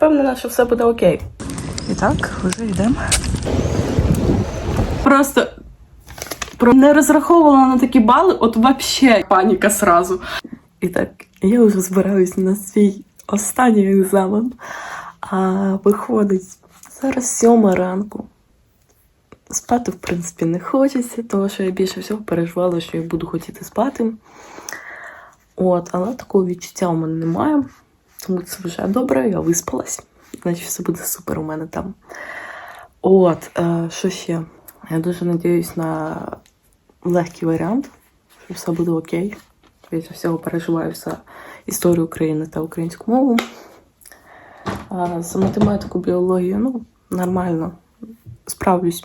впевнена, що все буде окей. І так, вже йдемо. Просто про не розраховувала на такі бали, от вообще паніка сразу. І так, я вже збираюсь на свій останній екзамен. А виходить, зараз сьома ранку. Спати, в принципі, не хочеться, тому що я більше всього переживала, що я буду хотіти спати. От, але такого відчуття у мене немає. Тому це вже добре, я виспалась. Значить, все буде супер у мене там. От, е, що ще? Я дуже надіюсь на легкий варіант, що все буде окей. Більше всього переживаю за історію України та українську мову. А за математику, біологію, ну, нормально. Справлюсь.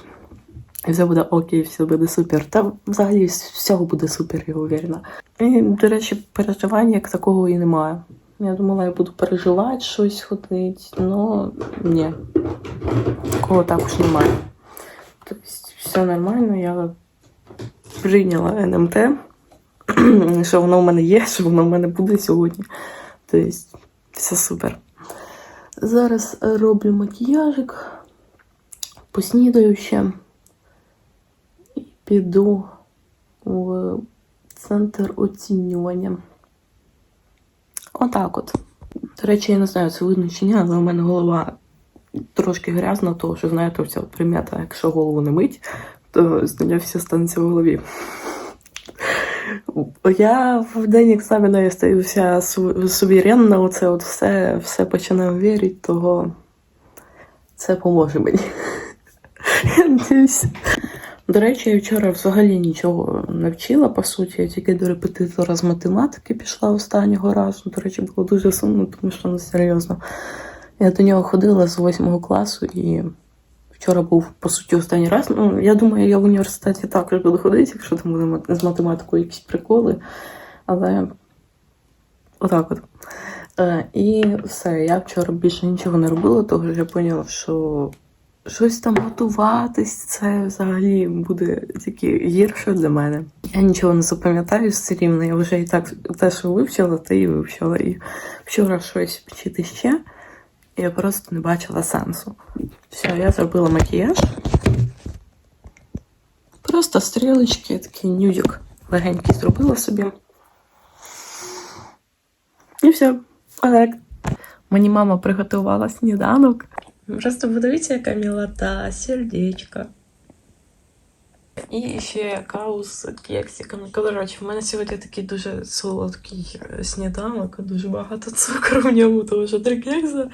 І все буде окей, все буде супер. Та взагалі всього буде супер, я уверена. І, до речі, переживань як такого і немає. Я думала, я буду переживати щось ходить, але ні. Такого також немає. Тобто все нормально, я прийняла НМТ, що воно в мене є, що воно в мене буде сьогодні. Тобто, все супер. Зараз роблю макіяжик, поснідаю ще і піду в центр оцінювання. Отак от. До речі, я не знаю, це видно чи ні, але у мене голова трошки грязна, тому що, знаєте, вся примета, якщо голову не мить, то з нею все станеться в голові. Я в день екзамену я стою вся су- суверенна, оце от все, все починаю вірити, того це поможе мені. До речі, я вчора взагалі нічого не вчила, по суті, я тільки до репетитора з математики пішла останнього разу. До речі, було дуже сумно, тому що ну серйозно. Я до нього ходила з восьмого класу і вчора був, по суті, останній раз. Ну, я думаю, я в університеті також буду ходити, якщо там буде з математикою якісь приколи. Але отак от. Е, і все, я вчора більше нічого не робила, тому що я поняла, що щось там готуватись, це взагалі буде тільки гірше для мене. Я нічого не запам'ятаю все рівно. Я вже і так те, що вивчила, те і вивчила. І вчора щось вчити ще. Я просто не бачила сенсу. Все, я зробила макіяж. Просто стрілочки, такий нюдик легенький зробила собі. І все. Отак. Мені мама приготувала сніданок. Просто подивіться, яка мілота, сердечко. І ще каву з кексиками. Коротше, в мене сьогодні такий дуже солодкий е, сніданок, дуже багато цукру в ньому, тому що три кекса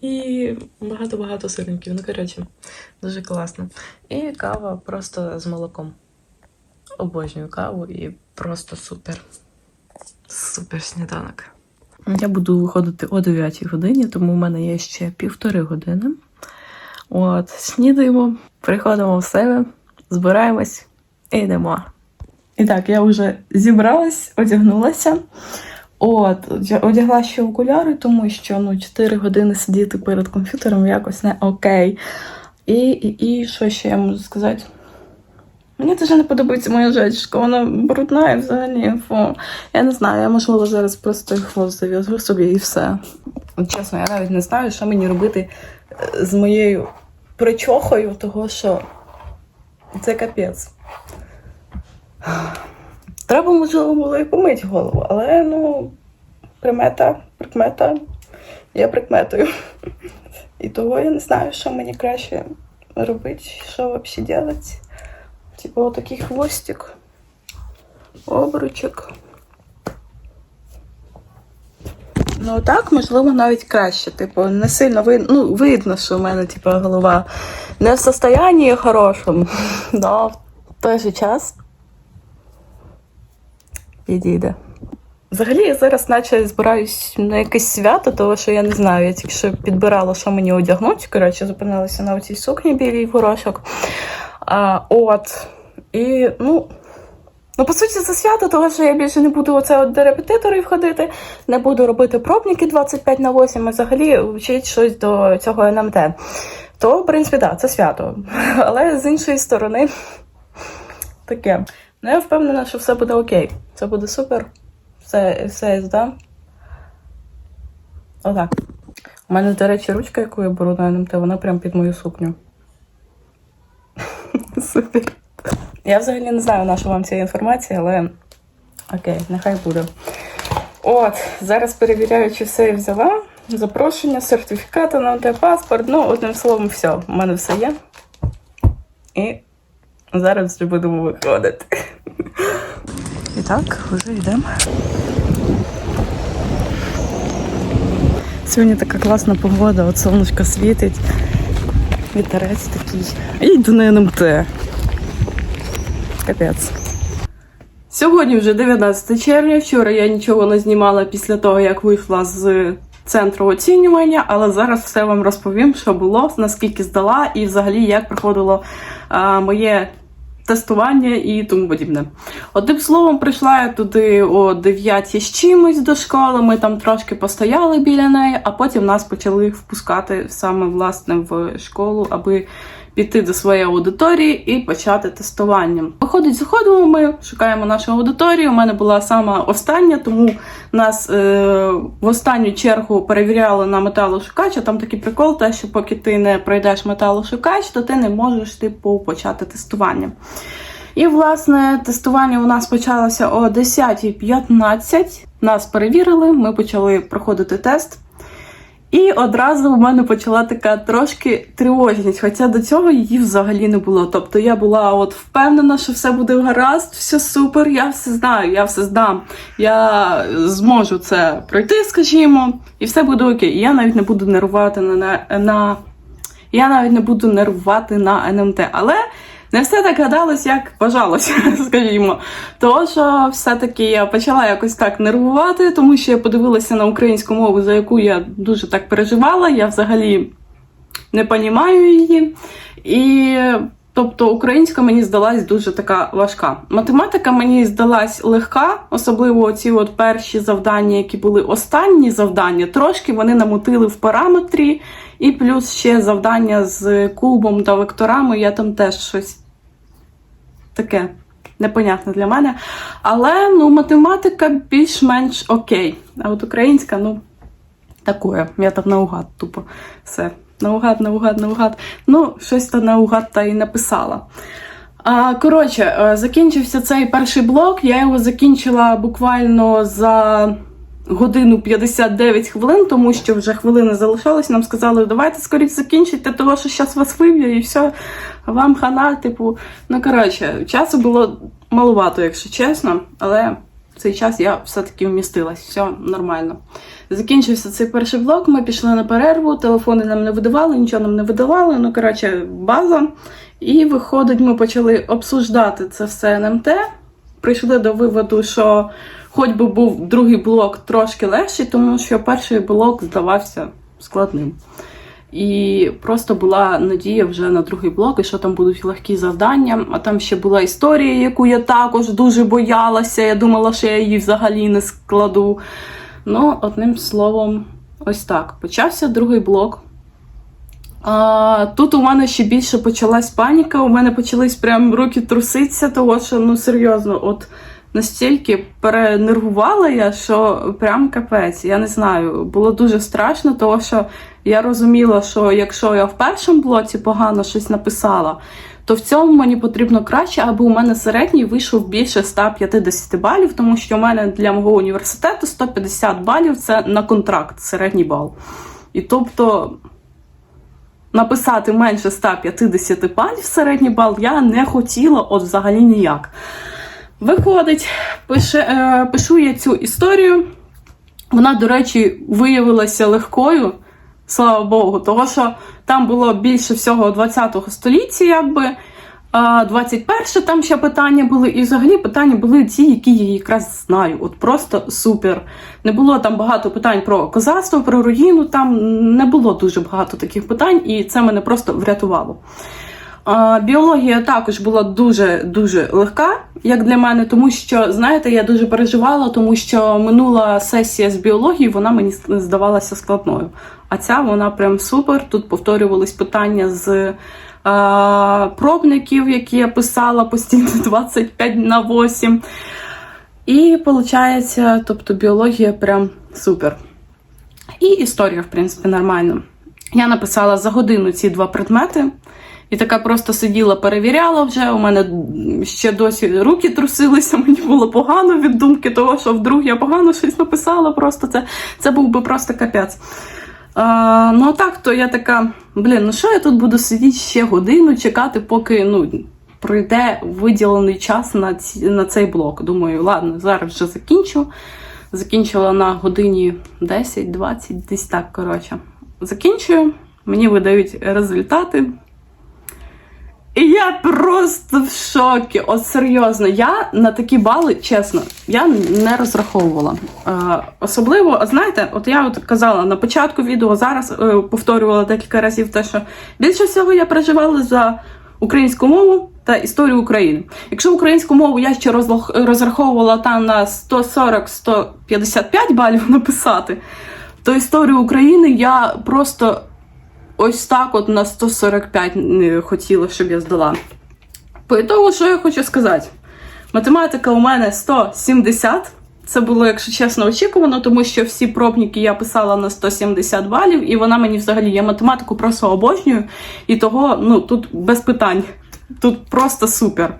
і багато-багато сирників. Ну, коротше, дуже класно. І кава просто з молоком. Обожнюю каву і просто супер. Супер сніданок. Я буду виходити о 9 годині, тому в мене є ще півтори години. От, снідаємо, приходимо в себе, збираємось і йдемо. І так, я вже зібралась, одягнулася. От, одя- одягла ще окуляри, тому що ну, 4 години сидіти перед комп'ютером якось не окей. І, і, і що ще я можу сказати? Мені дуже не подобається моя жечка, вона брудна і взагалі. Фу. Я не знаю, я можливо зараз просто хвост зав'язую собі і все. Чесно, я навіть не знаю, що мені робити е, з моєю причохою, того що це капець. Треба, можливо, було і помити голову, але ну, примета, прикмета, я прикметую. І того я не знаю, що мені краще робити, що взагалі робити. Типа отакий хвостик, обручок. Ну так, можливо, навіть краще. Типу, не сильно ви... ну, видно, що в мене типу, голова не в состоянні хорошому, але в той же час підійде. Взагалі, я зараз наче збираюсь на якесь свято, тому що я не знаю, я тільки що підбирала, що мені одягнути. Коротше, зупинилася на цій сукні білій в горошок. От. І, ну, ну, по суті, це свято, тому що я більше не буду оце от до репетиторів ходити, не буду робити пробники 25 на 8, а взагалі вчити щось до цього НМТ. То, в принципі, так, це свято. Але з іншої сторони, таке. Ну, я впевнена, що все буде окей. Це буде супер. Все, все я здам. Отак. У мене, до речі, ручка, яку я беру на НМТ, вона прям під мою сукню. Супер. Я взагалі не знаю, на що вам ця інформація, але окей, нехай буде. От, зараз перевіряю, чи все я взяла. Запрошення, сертифікати на НТ, паспорт. Ну, одним словом, все. У мене все є. І зараз вже будемо виходити. І так, вже йдемо. Сьогодні така класна погода, от сонечко світить, вітерець такий. І йду на НМТ. Капець. Сьогодні вже 19 червня. Вчора я нічого не знімала після того, як вийшла з центру оцінювання, але зараз все вам розповім, що було, наскільки здала, і взагалі як проходило а, моє тестування і тому подібне. Одним словом, прийшла я туди о 9 з чимось до школи. Ми там трошки постояли біля неї, а потім нас почали впускати саме власне в школу, аби піти до своєї аудиторії і почати тестування. Виходить, заходимо ми, шукаємо нашу аудиторію. У мене була сама остання, тому нас е, в останню чергу перевіряли на металошукач. А Там такий прикол, те, що поки ти не пройдеш металошукач, то ти не можеш типу почати тестування. І, власне, тестування у нас почалося о 10.15. Нас перевірили, ми почали проходити тест. І одразу в мене почала така трошки тривожність, хоча до цього її взагалі не було. Тобто я була от впевнена, що все буде гаразд, все супер, я все знаю, я все здам. Я зможу це пройти, скажімо, і все буде окей. Я навіть не буду нервувати на, на, на я навіть не буду нервувати на НМТ. Але не все так гадалось, як бажалося, скажімо. Тож, що все-таки я почала якось так нервувати, тому що я подивилася на українську мову, за яку я дуже так переживала. Я взагалі не понімаю її. І тобто українська мені здалась дуже така важка. Математика мені здалась легка, особливо ці от перші завдання, які були останні завдання, трошки вони намутили в параметрі. І плюс ще завдання з кубом та векторами, я там теж щось таке непонятне для мене. Але ну, математика більш-менш окей. А от українська, ну, такое. Я там наугад тупо все. Наугад, наугад, наугад. Ну, щось то наугад та і написала. А, Коротше, е, закінчився цей перший блок. Я його закінчила буквально за годину 59 хвилин, тому що вже хвилини залишилось. Нам сказали, давайте скоріше закінчити, того що зараз вас виб'є і все, вам хана, типу. Ну, коротше, часу було малувато, якщо чесно, але цей час я все-таки вмістилась, все нормально. Закінчився цей перший блок, ми пішли на перерву, телефони нам не видавали, нічого нам не видавали. Ну, коротше, база. І виходить, ми почали обсуждати це все НМТ. Прийшли до виводу, що хоч би був другий блок трошки легший, тому що перший блок здавався складним. І просто була надія вже на другий блок, і що там будуть легкі завдання. А там ще була історія, яку я також дуже боялася. Я думала, що я її взагалі не складу. Ну, одним словом, ось так. Почався другий блок. А, Тут у мене ще більше почалась паніка. У мене почались прям руки труситися, того що ну серйозно, от настільки перенервувала я, що прям капець. Я не знаю, було дуже страшно, тому що я розуміла, що якщо я в першому блоці погано щось написала, то в цьому мені потрібно краще, аби у мене середній вийшов більше 150 балів, тому що у мене для мого університету 150 балів це на контракт, середній бал. І тобто написати менше 150 балів середній бал я не хотіла от взагалі ніяк. Виходить, пише, е, пишу я цю історію. Вона, до речі, виявилася легкою, слава Богу, тому що там було більше всього 20-го століття, якби. А 21 там ще питання були, і взагалі питання були ті, які я якраз знаю. От просто супер. Не було там багато питань про козацтво, про руїну. Там не було дуже багато таких питань, і це мене просто врятувало. Біологія також була дуже-дуже легка, як для мене, тому що, знаєте, я дуже переживала, тому що минула сесія з біології вона мені здавалася складною. А ця вона прям супер. Тут повторювались питання з а, пробників, які я писала постійно 25 на 8. І виходить, тобто біологія прям супер. І історія, в принципі, нормально. Я написала за годину ці два предмети. І така просто сиділа, перевіряла вже. У мене ще досі руки трусилися, мені було погано від думки того, що вдруг я погано щось написала. Просто це, це був би просто капець. А, ну а так, то я така, блін, ну що я тут буду сидіти ще годину, чекати, поки ну, пройде виділений час на, ці, на цей блок. Думаю, ладно, зараз вже закінчу. Закінчила на годині 10-20, десь так, коротше. Закінчую, мені видають результати. І я просто в шокі. От серйозно, я на такі бали, чесно, я не розраховувала. Е, особливо, знаєте, от я от казала на початку відео, зараз е, повторювала декілька разів те, що більше всього я переживала за українську мову та історію України. Якщо українську мову я ще розраховувала там на 140-155 балів написати, то історію України я просто ось так от на 145 хотіла, щоб я здала. По ітогу, що я хочу сказати? Математика у мене 170. Це було, якщо чесно, очікувано, тому що всі пробники я писала на 170 балів, і вона мені взагалі я математику просто обожнюю. І того, ну, тут без питань. Тут просто супер.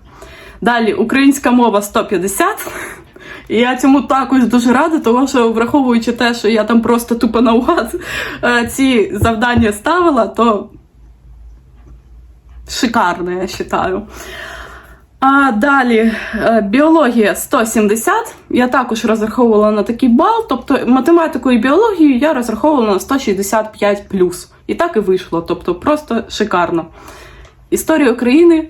Далі, українська мова 150. І я цьому також дуже рада, тому що враховуючи те, що я там просто тупо наугад е, ці завдання ставила, то шикарно, я вважаю. А далі е, біологія 170. Я також розраховувала на такий бал, тобто математику і біологію я розраховувала на 165 І так і вийшло. Тобто просто шикарно. Історія України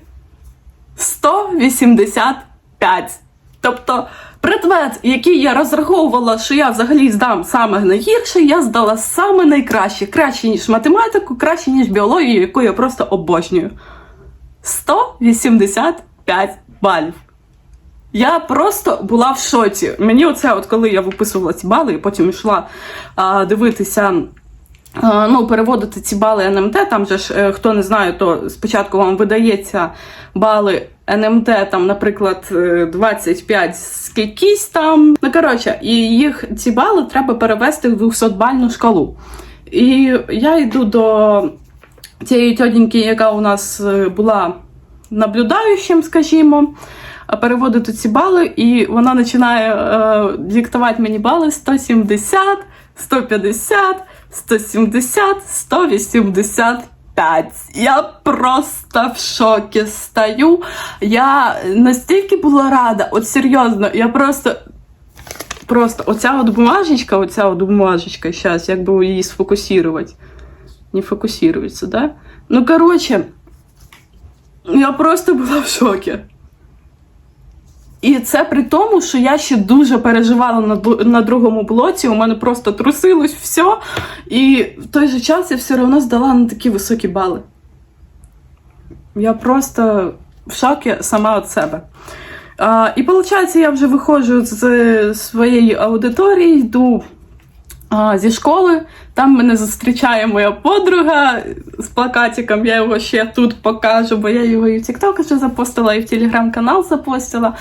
185. Тобто предмет, який я розраховувала, що я взагалі здам саме найгірше, я здала саме найкраще. Краще, ніж математику, краще, ніж біологію, яку я просто обожнюю. 185 балів. Я просто була в шоці. Мені оце, от коли я виписувала ці бали, і потім йшла а, дивитися. А, Ну, переводити ці бали НМТ, там же ж, е, хто не знає, то спочатку вам видається бали НМТ, там, наприклад, е, 25 скількись там. Ну, коротше, і їх ці бали треба перевести в 200-бальну шкалу. І я йду до цієї тьотіньки, яка у нас е, була наблюдаючим, скажімо, переводити ці бали, і вона починає е, диктувати мені бали 170, 150, 170, 185. Я просто в шокі стою. Я настільки була рада, от серйозно, я просто. Просто оця от бумажечка, оця от бумажечка, зараз, як би її сфокусувати. Не фокусируется, да? Ну, короче, я просто була в шокі. І це при тому, що я ще дуже переживала на, на другому блоці, у мене просто трусилось все. І в той же час я все одно здала на такі високі бали. Я просто в шокі сама від себе. А, і виходить, я вже виходжу з своєї аудиторії, йду а, зі школи. Там мене зустрічає моя подруга з плакатиком. Я його ще тут покажу, бо я його і в TikTok вже запостила, і в телеграм-канал запостила.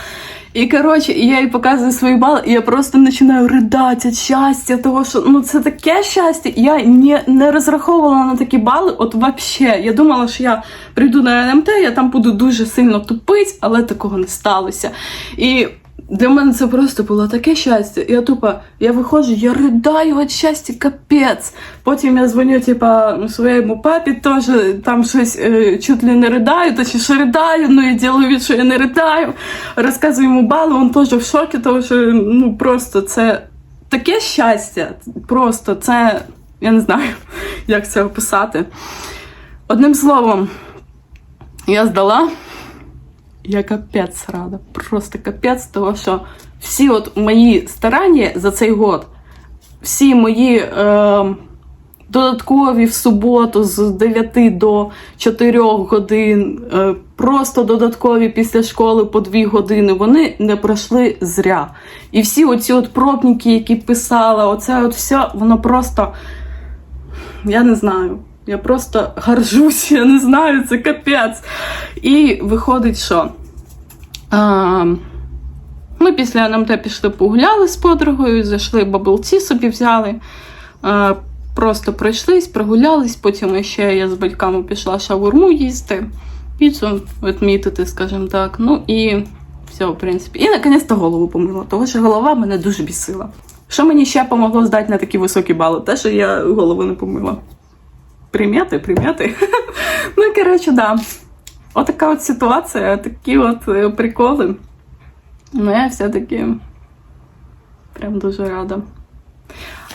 І коротше, я їй показую свої бали, і я просто починаю ридати від щастя, того що ну це таке щастя. Я не, не розраховувала на такі бали. От вообще. Я думала, що я прийду на НМТ, я там буду дуже сильно тупить, але такого не сталося. І для мене це просто було таке щастя. Я тупо, я виходжу, я ридаю від щастя, капець. Потім я дзвоню, типа, своєму папі теж там щось е, чуть ли не ридаю, то чи що ридаю, ну я від, що я не ридаю. Розказую йому бали, він теж в шокі, тому що ну просто це таке щастя. Просто це, я не знаю, як це описати. Одним словом, я здала. Я капець рада. Просто капець, того що всі от мої старання за цей год, всі мої е, додаткові в суботу з 9 до 4 годин, е, просто додаткові після школи по 2 години, вони не пройшли зря. І всі оці от пробники, які писала, оце от все, воно просто. Я не знаю. Я просто горжусь, я не знаю, це капець. І виходить, що а, ми після НМТ пішли погуляли з подругою, зайшли баблці собі взяли. Е, Просто пройшлись, прогулялись, потім ще я з батьками пішла шаурму їсти, піцу відмітити, скажімо так. Ну і все, в принципі. І наконець-то голову помила, тому що голова мене дуже бісила. Що мені ще помогло здати на такі високі бали? Те, що я голову не помила. Прим'яти, прим'яти. ну, коротше, да. Отака от ситуація, такі от е, приколи. Ну, я все-таки прям дуже рада.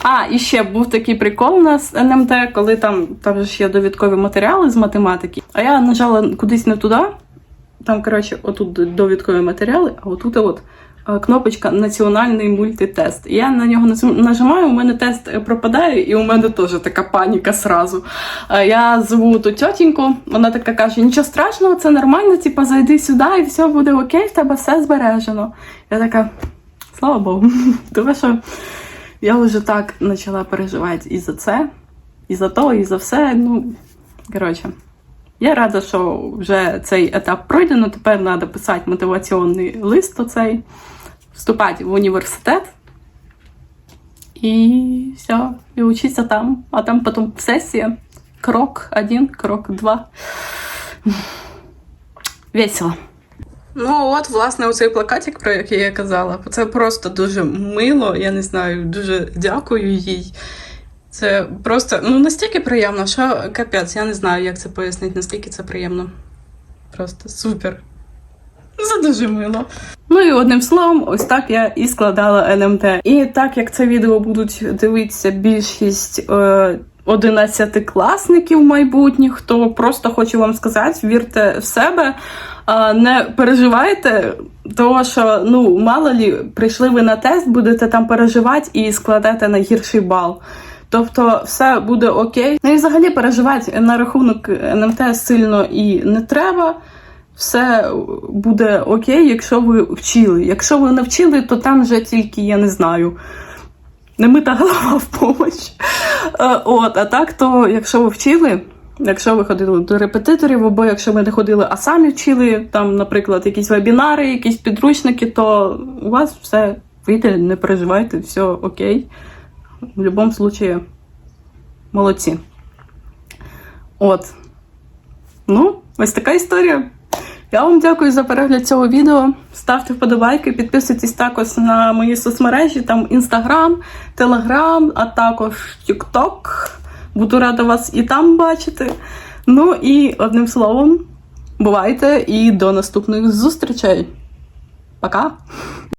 А, і ще був такий прикол у нас НМТ, коли там, там ж є довідкові матеріали з математики. А я нажала кудись не туди. Там, коротше, отут довідкові матеріали, а отут от кнопочка Національний мультитест. Я на нього нажимаю, у мене тест е, пропадає, і у мене теж така паніка сразу. Е, Я зву ту тьотіньку, вона така каже: нічого страшного, це нормально, типу, зайди сюди і все буде окей, в тебе все збережено. Я така, слава Богу, тому що я вже так почала переживати і за це, і за то, і за все. Ну, коротше. Я рада, що вже цей етап пройдено. Тепер треба писати мотиваційний лист оцей, вступати в університет. І все, і вчитися там. А там потім сесія. Крок один, крок два. Весело. Ну, от, власне, оцей плакатик, про який я казала, це просто дуже мило. Я не знаю, дуже дякую їй. Це просто ну настільки приємно, що капець, я не знаю, як це пояснити, наскільки це приємно. Просто супер. Це дуже мило. Ну і одним словом, ось так я і складала НМТ. І так як це відео будуть дивитися більшість е, 11-класників майбутніх, то просто хочу вам сказати: вірте в себе, не переживайте, тому що ну мало лі, прийшли ви на тест, будете там переживати і складете найгірший бал. Тобто все буде окей. Ну і взагалі переживати на рахунок НМТ сильно і не треба. Все буде окей, якщо ви вчили. Якщо ви не вчили, то там вже тільки я не знаю. Не мита голова в помощь. Е, От, а так, то якщо ви вчили, якщо ви ходили до репетиторів, або якщо ви не ходили, а самі вчили, там, наприклад, якісь вебінари, якісь підручники, то у вас все вийде, не переживайте, все окей. В будь-якому випадку, молодці. От. Ну, ось така історія. Я вам дякую за перегляд цього відео. Ставте вподобайки, підписуйтесь також на мої соцмережі, там Інстаграм, Телеграм, а також Тікток. Буду рада вас і там бачити. Ну і одним словом, бувайте і до наступних зустрічей. Пока!